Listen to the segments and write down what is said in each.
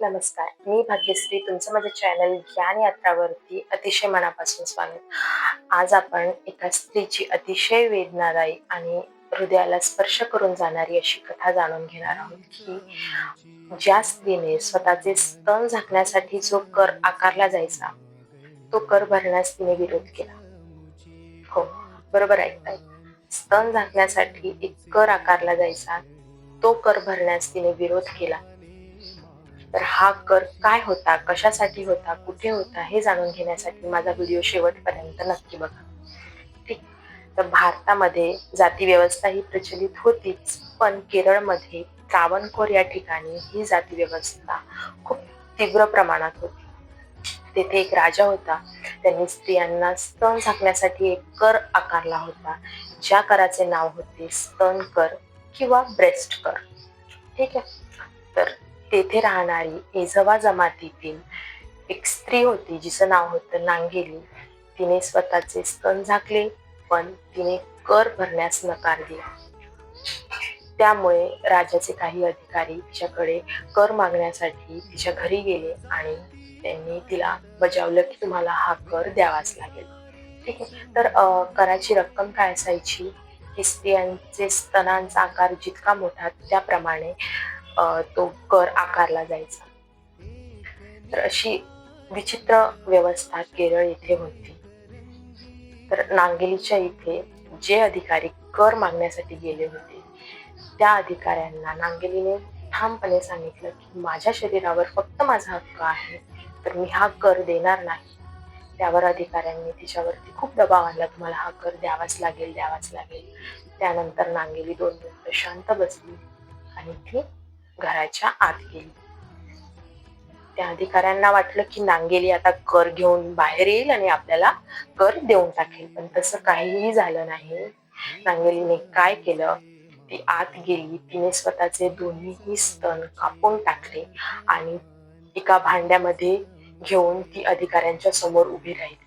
नमस्कार. मी भाग्यश्री तुमचं माझ्या चॅनल ज्ञान यात्रावरती अतिशय मनापासून स्वागत. आज आपण एका स्त्रीची अतिशय वेदनादायी आणि हृदयाला स्पर्श करून जाणारी अशी कथा जाणून घेणार आहोत की ज्या स्त्रीने स्वतःचे स्तन झाकण्यासाठी जो कर आकारला जायचा तो कर भरण्यास तिने विरोध केला. हो बरोबर ऐकताय स्तन झाकण्यासाठी एक कर आकारला जायचा तो कर भरण्यास तिने विरोध केला. तर हा कर काय होता कशासाठी होता कुठे होता हे जाणून घेण्यासाठी माझा व्हिडिओ शेवटपर्यंत नक्की बघा. ठीक. तर भारतामध्ये जाती व्यवस्था ही प्रचलित होतीच पण केरळमध्ये त्रावणकोर या ठिकाणी ही जाती व्यवस्था खूप तीव्र प्रमाणात होती. तेथे एक राजा होता त्यांनी स्त्रियांना स्तन झाकण्यासाठी एक कर आकारला होता ज्या कराचे नाव होते स्तन कर किंवा ब्रेस्ट कर. ठीक आहे. तेथे राहणारी एझवा जमातीतील एक स्त्री होती जिचं नाव होतं नांगेली. तिने स्वतःचे स्तन झाकले पण तिने कर भरण्यास नकार दिला. त्यामुळे राज्याचे काही अधिकारी तिच्याकडे कर मागण्यासाठी तिच्या घरी गेले आणि त्यांनी तिला बजावलं की तुम्हाला हा कर द्यावाच लागेल. ठीक आहे. तर कराची रक्कम काय असायची की स्त्रियांचे स्तनांचा आकार जितका मोठा त्याप्रमाणे तो कर आकारला जायचा. तर अशी विचित्र व्यवस्था केरळ येथे होती. तर नांगेलीच्या इथे जे अधिकारी कर मागण्यासाठी गेले होते त्या अधिकाऱ्यांना नांगेलीने ठामपणे सांगितलं की माझ्या शरीरावर फक्त माझा हक्क आहे तर मी हा कर देणार नाही. त्यावर अधिकाऱ्यांनी तिच्यावरती खूप दबाव आणला तुम्हाला हा कर द्यावाच लागेल द्यावाच लागेल. त्यानंतर नांगेली दोन मिनिटं शांत बसली आणि ती घराच्या आत गेली. त्या अधिकाऱ्यांना वाटलं की नांगेली आता कर घेऊन बाहेर येईल आणि आपल्याला कर देऊन टाकेल. पण तसं काहीही झालं नाही. नांगेलीने काय केलं? ती आत गेली. तिने स्वतःचे दोन्हीही स्तन कापून टाकले आणि एका भांड्यामध्ये घेऊन ती अधिकाऱ्यांच्या समोर उभी राहिली.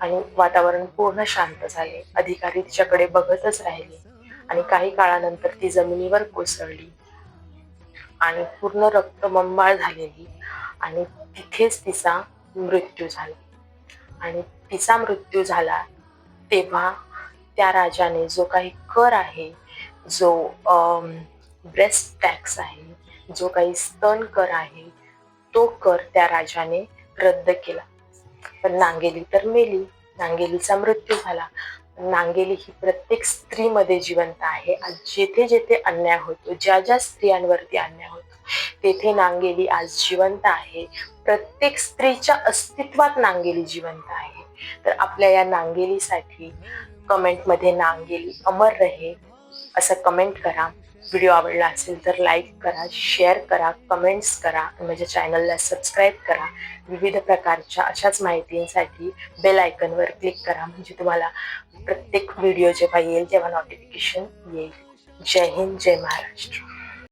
आणि वातावरण पूर्ण शांत झाले. अधिकारी तिच्याकडे बघतच राहिले आणि काही काळानंतर ती जमिनीवर कोसळली. आणि पूर्ण रक्तमंबाळ झालेली. आणि तिथेच तिचा मृत्यू झाला. आणि तिचा मृत्यू झाला तेव्हा त्या राजाने जो काही कर आहे जो ब्रेस्ट टॅक्स आहे जो काही स्तन कर आहे तो कर त्या राजाने रद्द केला. पण नांगेली तर मेली. नांगेलीचा मृत्यू झाला. नांगेली ही प्रत्येक स्त्रीमध्ये जिवंत आहे. आज जेथे जेथे अन्याय होतो ज्या ज्या स्त्रियांवरती अन्याय होतो तेथे नांगेली आज जिवंत आहे. प्रत्येक स्त्रीच्या अस्तित्वात नांगेली जिवंत आहे. तर आपल्या या नांगेलीसाठी कमेंटमध्ये नांगेली अमर रहे असं कमेंट करा. व्हिडिओ आवडला असेल तर लाईक करा शेअर करा कमेंट्स करा माझ्या चॅनलला सबस्क्राईब करा. विविध प्रकारच्या अशाच माहितींसाठी बेल आयकनवर क्लिक करा. म्हणजे तुम्हाला प्रत्येक व्हिडिओ जेव्हा येईल तेव्हा नोटिफिकेशन येईल. जय हिंद जय महाराष्ट्र.